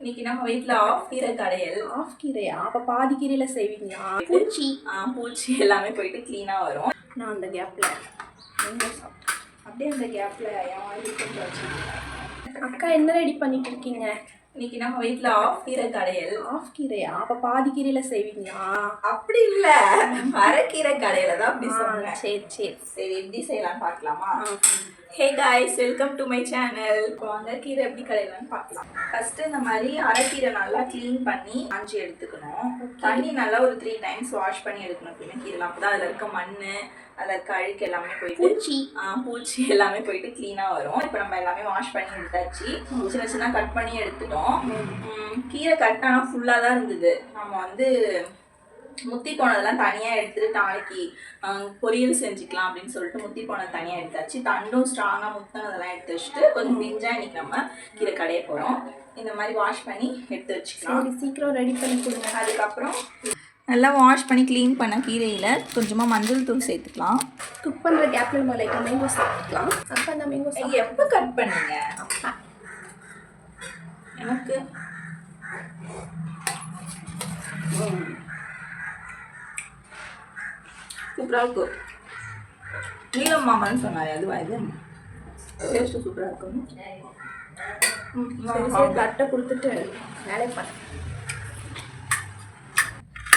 இன்னைக்கு நம்ம வீட்டில் ஆஃப் கீரை கடையல். ஆஃப் கீரையா அப்போ பாதி கீரையில் செய்வீங்களா? பூச்சி. ஆ, பூச்சி எல்லாமே போயிட்டு க்ளீனாக வரும். நான் அந்த கேப்பில் அப்படியே அந்த கேப்பில் என் வச்சுருக்கேன் அக்கா என்ன ரெடி பண்ணிட்டு இருக்கீங்க? இன்னைக்கு நம்ம வீட்டில் ஆஃப் கீரை கடையல். ஆஃப் கீரையா அப்போ பாதி கீரையில் செய்வீங்களா? அப்படி இல்ல. மரக்கீரை கடையில தான் அப்படி சொன்னேன் சரி சரி. சரி எப்படி செய்யலாம் பார்க்கலாமா? Hey guys welcome to my channel இப்போ வாங்க கீரை எப்படி கடையலாம்னு பார்க்கலாம். ஃபர்ஸ்ட் இந்த மாதிரி அரைக்கீரை நல்லா க்ளீன் பண்ணி அஞ்சு எடுத்துக்கணும். தண்ணி நல்லா ஒரு த்ரீ டைம்ஸ் வாஷ் பண்ணி எடுக்கணும். எப்பயுமே கீரை அப்போ தான் அதில் இருக்க மண் அதில் இருக்க அழுக்கு எல்லாமே போயிட்டு பூச்சி. ஆ, பூச்சி எல்லாமே போயிட்டு க்ளீனாக வரும். இப்போ நம்ம எல்லாமே வாஷ் பண்ணி எடுத்தாச்சு. சின்ன சின்ன கட் பண்ணி எடுத்துட்டோம். ம், கீரை கட் ஆனால் ஃபுல்லாக தான் இருந்தது. நம்ம வந்து முத்தி போனதெல்லாம் தனியாக எடுத்துட்டு நாளைக்கு பொரியல் செஞ்சுக்கலாம் அப்படின்னு சொல்லிட்டு முத்தி போனது தனியாக எடுத்தாச்சு. தண்டும் ஸ்ட்ராங்காக முத்தினதெல்லாம் எடுத்து வச்சுட்டு கொஞ்சம் பிஞ்சா இன்னைக்கு நம்ம கீரை கடைய போகிறோம் இந்த மாதிரி வாஷ் பண்ணி எடுத்து வச்சுக்கலாம். சீக்கிரம் ரெடி பண்ணி கொடுங்க. அதுக்கப்புறம் நல்லா வாஷ் பண்ணி க்ளீன் பண்ண கீரையில் கொஞ்சமாக மஞ்சள் தூள் சேர்த்துக்கலாம். குக் பண்ணுற கேப்பில் லைட்டாக மேங்கோ சாப்பிட்டுக்கலாம். அப்போ அந்த மேங்கோ எப்போ கட் பண்ணீங்க? எனக்கு சூப்பராக இருக்கும் நீலம் மாமான்னு சொன்னாரு. அதுவா இது டேஸ்ட்டு சூப்பராக இருக்கும் சரி சரி தட்டை கொடுத்துட்டு வேலை பண்ண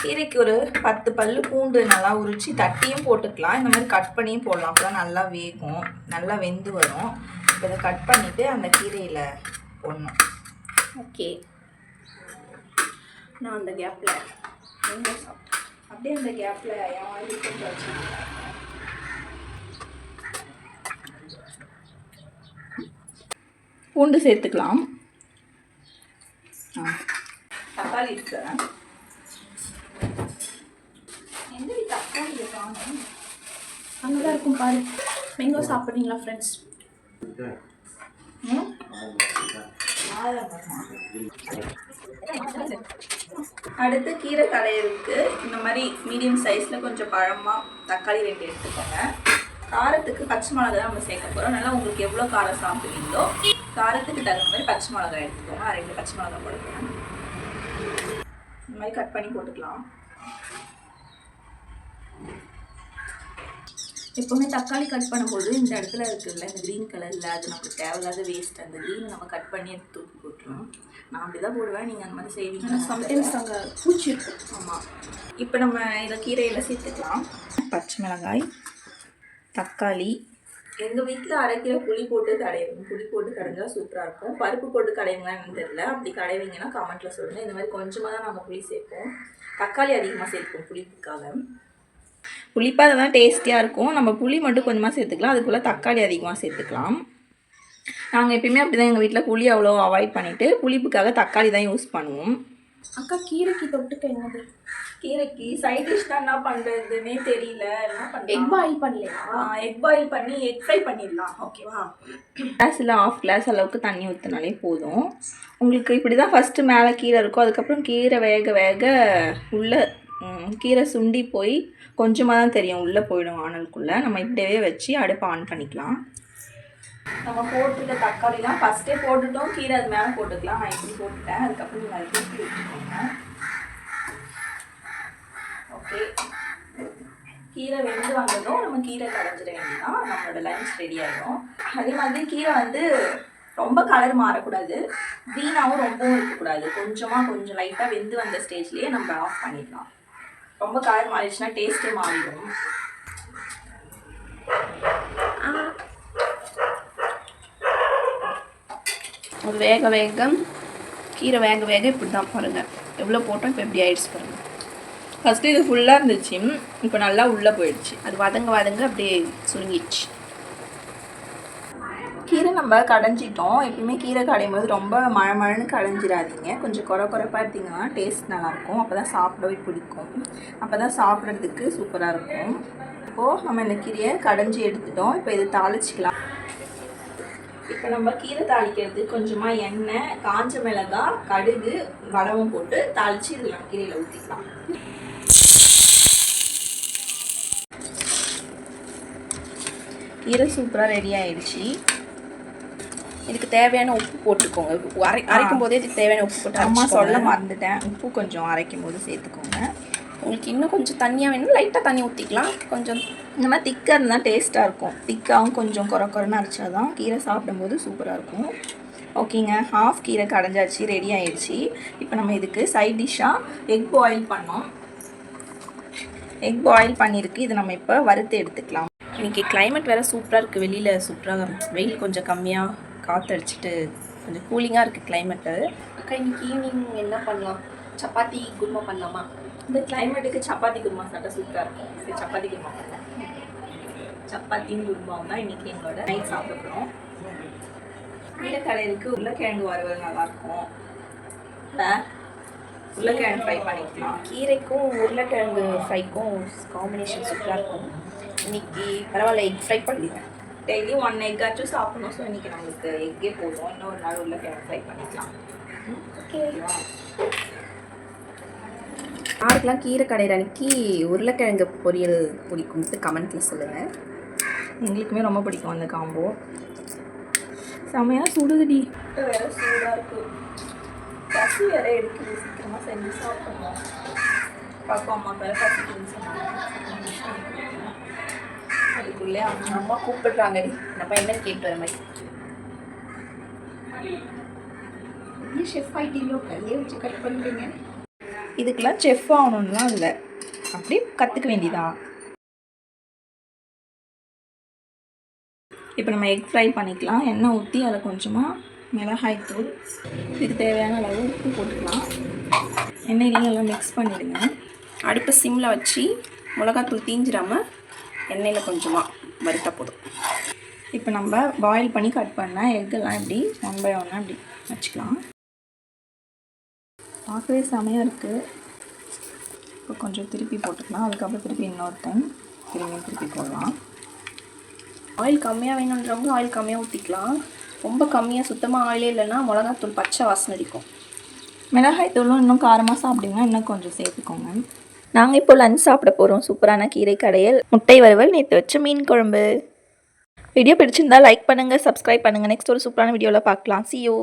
கீரைக்கு ஒரு பத்து பல்லு பூண்டு நல்லா உரிச்சு தட்டியும் போட்டுக்கலாம். இந்த மாதிரி கட் பண்ணியும் போடலாம். அப்போ நல்லா வேகும். நல்லா வெந்து வரும். இப்போ இதை கட் பண்ணிவிட்டு அந்த கீரையில் போடணும். ஓகே நான் அந்த கேப்பில் மேங்கோ சாப்பிட்டேன் அப்படியே அந்த கேப்பில் வாங்கி கொஞ்சம் வச்சுருக்கேன் பூண்டு சேர்த்துக்கலாம். ஆ. தக்காளி இருக்கிறேன் எந்த தக்காளி காணும் அங்கே தான் இருக்கும் பாரு. மேங்கோ சாப்பிட்றீங்களா ஃப்ரெண்ட்ஸ் ம்? அடுத்து கீரை கடையிறதுக்கு இந்த மாதிரி மீடியம் சைஸில் கொஞ்சம் பழமாக தக்காளி ரெண்டு எடுத்துக்கோங்க. காரத்துக்கு பச்சை மிளகா தான் நம்ம சேர்க்க போகிறோம் நல்லா உங்களுக்கு எவ்வளோ காரம் சாப்பிடுவீங்களோ காரத்துக்கு தகுந்த மாதிரி பச்சை மிளகா எடுத்துக்கோங்க. ரெண்டு பச்சை மிளகா போடுறேன் இந்த மாதிரி கட் பண்ணி போட்டுக்கலாம். எப்போவுமே தக்காளி கட் பண்ணும்போது இந்த இடத்துல இருக்குல்ல இந்த க்ரீன் கலரில் அது நமக்கு தேவையில்லாத வேஸ்ட் அந்த க்ரீன் நம்ம கட் பண்ணி எடுத்து தூக்கி போட்டுருவோம் நான் அப்படி தான் போடுவேன். நீங்கள் அந்த மாதிரி செய்வீங்க சம்டைம்ஸ் அங்கே பூச்சி இருக்கும் ஆமாம் இப்போ நம்ம இதை கீரையில் சேர்த்துக்கலாம். பச்சை மிளகாய் தக்காளி. எங்கள் வீட்டில் அரைக்கிற புளி போட்டு கடையும் புளி போட்டு கடைஞ்சா சூப்பராக இருக்கும். பருப்பு போட்டு கடையுங்களான்னு தெரியல. அப்படி கடைவீங்கன்னா கமெண்ட்டில் சொல்லுங்கள் இந்த மாதிரி கொஞ்சமாக தான் நம்ம புளி சேர்ப்போம். தக்காளி அதிகமாக சேர்ப்போம் புளிப்புக்காக புளிப்பாக தான் டேஸ்டியாக இருக்கும். நம்ம புளி மட்டும் கொஞ்சமாக சேர்த்துக்கலாம். அதுக்குள்ளே தக்காளி அதிகமாக சேர்த்துக்கலாம். நாங்கள் எப்பயுமே அப்படி தான் எங்கள் வீட்டில் புளி அவ்வளோ அவாய்ட் பண்ணிவிட்டு புளிப்புக்காக தக்காளி தான் யூஸ் பண்ணுவோம். அக்கா கீரைக்கு தொட்டுக்க என்னது? கீரைக்கு சைட் டிஷ் தான் என்ன பண்ணுறதுன்னே தெரியல. என்ன எக் பாயில் பண்ணலையா? எக் பாயில் பண்ணி எக் ஃப்ரை பண்ணிடலாம். ஓகேவா கிளாஸில் ஆஃப் கிளாஸ் அளவுக்கு தண்ணி ஊற்றினாலே போதும். உங்களுக்கு இப்படி தான் ஃபஸ்ட்டு மேலே கீரை இருக்கும் அதுக்கப்புறம் கீரை வேக வேக உள்ளே கீரை சுண்டி போய் கொஞ்சமாக தான் தெரியும். உள்ளே போயிடும் ஆனலுக்குள்ளே நம்ம இப்படியே வச்சு அடுப்பை ஆன் பண்ணிக்கலாம். நம்ம போட்டுருக்க தக்காளிலாம் ஃபஸ்ட்டே போட்டுட்டோம். கீரை அது மேலே போட்டுக்கலாம். நான் இப்படி போட்டுட்டேன். அதுக்கப்புறம் நீங்கள் அதை தூக்கி வச்சுக்கோங்க ஓகே கீரை வெந்து வந்ததும் நம்ம கீரை கடைஞ்சிட வேண்டியதான் நம்மளோட லஞ்ச் ரெடி ஆகிடும் அதே மாதிரி கீரை வந்து ரொம்ப கலர் மாறக்கூடாது. வீணாகவும் ரொம்பவும் இருக்கக்கூடாது. கொஞ்சமாக கொஞ்சம் லைட்டாக வெந்து வந்த ஸ்டேஜ்லேயே நம்ம ஆஃப் பண்ணிடலாம் ரொம்ப கலர் மாறிடுச்சுன்னா டேஸ்ட்டே மாறிடும். அது வேக வேக கீரை வேக வேக இப்படி தான் பாருங்கள் எவ்வளோ போட்டோம் இப்போ எப்படி ஆயிடுச்சு பாருங்கள் ஃபஸ்ட்டு இது ஃபுல்லாக இருந்துச்சு. இப்போ நல்லா உள்ளே போயிடுச்சு. அது வதங்க வதங்க அப்படியே சுருங்கிடுச்சு. நம்ம கடைஞ்சிட்டோம். எப்பயுமே கீரை கடையும் போது ரொம்ப மழை மழைன்னு கடைஞ்சிடாதீங்க கொஞ்சம் குறை குறைப்பாக எடுத்திங்கன்னா டேஸ்ட் நல்லாயிருக்கும். அப்போ தான் சாப்பிடவே பிடிக்கும். அப்போ தான் சாப்பிட்றதுக்கு சூப்பராக இருக்கும். இப்போது நம்ம இந்த கீரையை கடைஞ்சி எடுத்துட்டோம். இப்போ இது தாளிச்சிக்கலாம். இப்போ நம்ம கீரை தாளிக்கிறது கொஞ்சமாக எண்ணெய் காஞ்ச மிளகாய் கடுகு வடமும் போட்டு தாளித்து இதில் கீரையில் ஊற்றிக்கலாம் கீரை சூப்பராக ரெடி ஆயிடுச்சு. இதுக்கு தேவையான உப்பு போட்டுக்கோங்க. அரை அரைக்கும் போதே இதுக்கு தேவையான உப்பு போட்டு அம்மா சொல்ல. மறந்துட்டேன். உப்பு கொஞ்சம் அரைக்கும் போது சேர்த்துக்கோங்க. உங்களுக்கு இன்னும் கொஞ்சம் தண்ணியாக வேணும் லைட்டாக தண்ணி ஊற்றிக்கலாம் கொஞ்சம் இந்த மாதிரி திக்காக இருந்தால் டேஸ்ட்டாக இருக்கும். திக்காகவும் கொஞ்சம் குறை குறைன்னு அரைச்சா தான் கீரை சாப்பிடும்போது சூப்பராக இருக்கும். ஓகேங்க ஹாஃப் கீரை கடைஞ்சாச்சு ரெடி ஆயிடுச்சு. இப்போ நம்ம இதுக்கு சைட் டிஷ்ஷாக எக் பாயில் பண்ணோம். எக் பாயில் பண்ணியிருக்கு. இதை நம்ம இப்போ வறுத்து எடுத்துக்கலாம். இன்னைக்கு climate வேறு சூப்பராக இருக்குது வெளியில் சூப்பராக வெயில் கொஞ்சம் கம்மியாக காற்றடிச்சிட்டு கொஞ்சம் கூலிங்காக இருக்குது கிளைமேட்டு அக்கா இன்னைக்கு ஈவினிங் என்ன பண்ணலாம்? சப்பாத்தி குருமா பண்ணலாமா? இந்த கிளைமேட்டுக்கு சப்பாத்தி குருமா சாப்பிட்டா சூப்பராக இருக்கும். சரி சப்பாத்தி குருமா பண்ணலாம். சப்பாத்தியும் குருமாவும் தான் இன்றைக்கி எங்களோட நைட் சாப்பிட போகிறோம் கீரைக்கடையிலுக்கு உருளைக்கிழங்கு வறுவல் நல்லாயிருக்கும். உருளைக்கிழங்கு ஃப்ரை பண்ணிக்கலாம்? கீரைக்கும் உருளைக்கிழங்கு ஃப்ரைக்கும் காம்பினேஷன் சூப்பராக இருக்கும். இன்னைக்கு பரவாயில்ல எக் ஃப்ரை பண்ணிடுறேன். டெய்லி ஒன் எக் ஆச்சும் சாப்பிடணும். ஸோ இன்றைக்கி நம்மளுக்கு எக்கே போதும் இன்னொரு நாள் உருளைக்கிழங்கு ஃப்ரை பண்ணிக்கலாம். ஓகே யாருக்கெல்லாம் கீரை கடையிற அன்னைக்கு உருளைக்கிழங்கு பொரியல் பிடிக்கும்ட்டு கமெண்ட்டில் சொல்லுங்கள் எங்களுக்குமே ரொம்ப பிடிக்கும் அந்த காம்போ செமையாக சுடுதுடி வேற சூடாக இருக்கு. பசி வேற எடுக்குது. சீக்கிரமாக செஞ்சு சாப்பிடணும். பாப்பா அம்மா வேற பசிக்குதுன்னு சொன்னாங்க. அதுக்குள்ளே அம்மா கூப்பிடுறாங்க. நம்ம என்ன கேட்டு வர மாதிரி. ஷெஃப் ஆகிட்டீங்களோ கையே வச்சு கட் பண்ணுறீங்க இதுக்கெல்லாம் செஃப் ஆகணும்லாம் இல்லை. அப்படியே கற்றுக்க வேண்டியதான் இப்போ நம்ம எக் ஃப்ரை பண்ணிக்கலாம். எண்ணெய் ஊற்றி அதில் கொஞ்சமாக மிளகாய் தூள் இதுக்கு தேவையான அளவு உப்பு போட்டுக்கலாம். எண்ணெயிலையும் நல்லா மிக்ஸ் பண்ணிவிடுங்க அடுப்பை சிம்மில் வச்சு மிளகாத்தூள் தீஞ்சிடாம எண்ணெயில் கொஞ்சமாக வறுத்த போதும். இப்போ நம்ம பாயில் பண்ணி கட் பண்ண எக்கெல்லாம் இப்படி ஒன் பை ஒன்னாக இப்படி வச்சுக்கலாம். பார்க்கவே செமையாக இருக்குது இப்போ கொஞ்சம் திருப்பி போட்டுக்கலாம். அதுக்கப்புறம் திருப்பி இன்னொரு டைம் திரும்பி திருப்பி போடலாம். ஆயில் கம்மியாக வேணுன்றவங்க ஆயில் கம்மியாக ஊற்றிக்கலாம் ரொம்ப கம்மியாக சுத்தமாக ஆயிலே இல்லைன்னா மிளகாத்தூள் பச்சை வாசனை அடிக்கும். மிளகாய் தூளும் இன்னும் காரமாக சாப்பிட்டிங்கன்னா இன்னும் கொஞ்சம் சேர்த்துக்கோங்க. நாங்கள் இப்போ லஞ்ச் சாப்பிட போகிறோம் சூப்பரான கீரை கடையல் முட்டை வறுவல் நேற்று வச்ச மீன் குழம்பு. வீடியோ பிடிச்சிருந்தா லைக் பண்ணுங்கள் சப்ஸ்கிரைப் பண்ணுங்கள் நெக்ஸ்ட் ஒரு சூப்பரான வீடியோவில் பார்க்கலாம். சியூ